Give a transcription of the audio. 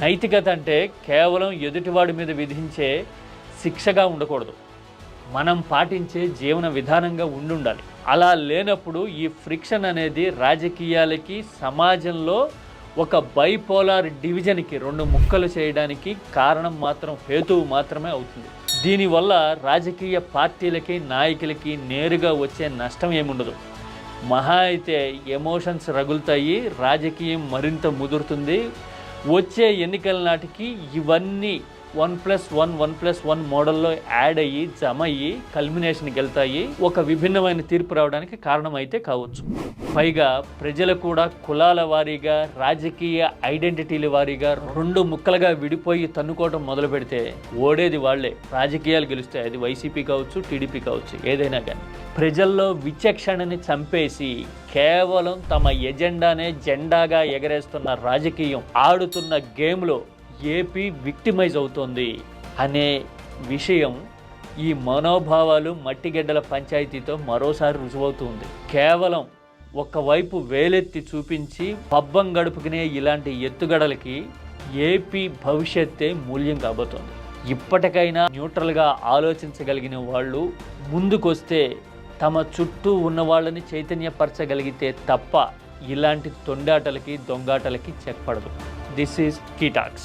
నైతికత అంటే కేవలం ఎదుటివాడి మీద విధించే శిక్షగా ఉండకూడదు. మనం పాటించే జీవన విధానంగా ఉండుండాలి. అలా లేనప్పుడు ఈ ఫ్రిక్షన్ అనేది రాజకీయాలకి సమాజంలో ఒక బైపోలార్ డివిజన్కి రెండు ముక్కలు చేయడానికి కారణం మాత్రం హేతువు మాత్రమే అవుతుంది. దీనివల్ల రాజకీయ పార్టీలకి నాయకులకి నేరుగా వచ్చే నష్టం ఏముండదు. మహా అయితే ఎమోషన్స్ రగులుతాయి రాజకీయం మరింత ముదురుతుంది. వచ్చే ఎన్నికల నాటికి ఇవన్నీ one plus one one plus one మోడల్లో యాడ్ అయ్యి జమ అయ్యి కల్మినేషన్కి వెళ్తాయి. ఒక విభిన్నమైన తీర్పు రావడానికి కారణం అయితే కావచ్చు. పైగా ప్రజలు కూడా కులాల వారీగా రాజకీయ ఐడెంటిటీల వారీగా రెండు ముక్కలుగా విడిపోయి తన్నుకోవడం మొదలు పెడితే ఓడేది వాళ్ళే రాజకీయాలు గెలుస్తాయి అది వైసీపీ కావచ్చు టీడీపీ కావచ్చు ఏదైనా కానీ. ప్రజల్లో విచక్షణని చంపేసి కేవలం తమ ఎజెండానే జెండాగా ఎగరేస్తున్న రాజకీయం ఆడుతున్న గేమ్లో ఏపీ విక్టిమైజ్ అవుతోంది అనే విషయం ఈ మనోభావాలు మట్టిగడ్డల పంచాయతీతో మరోసారి రుజువవుతుంది. కేవలం ఒకవైపు వేలెత్తి చూపించి పబ్బం గడుపుకునే ఇలాంటి ఎత్తుగడలకి ఏపీ భవిష్యత్తే మూల్యం కాబోతోంది. ఇప్పటికైనా న్యూట్రల్గా ఆలోచించగలిగిన వాళ్ళు ముందుకొస్తే తమ చుట్టూ ఉన్న వాళ్ళని చైతన్యపరచగలిగితే తప్ప ఇలాంటి తొండాటలకి దొంగాటలకి చెక్పడదు దిస్ ఈజ్ కీటాక్స్.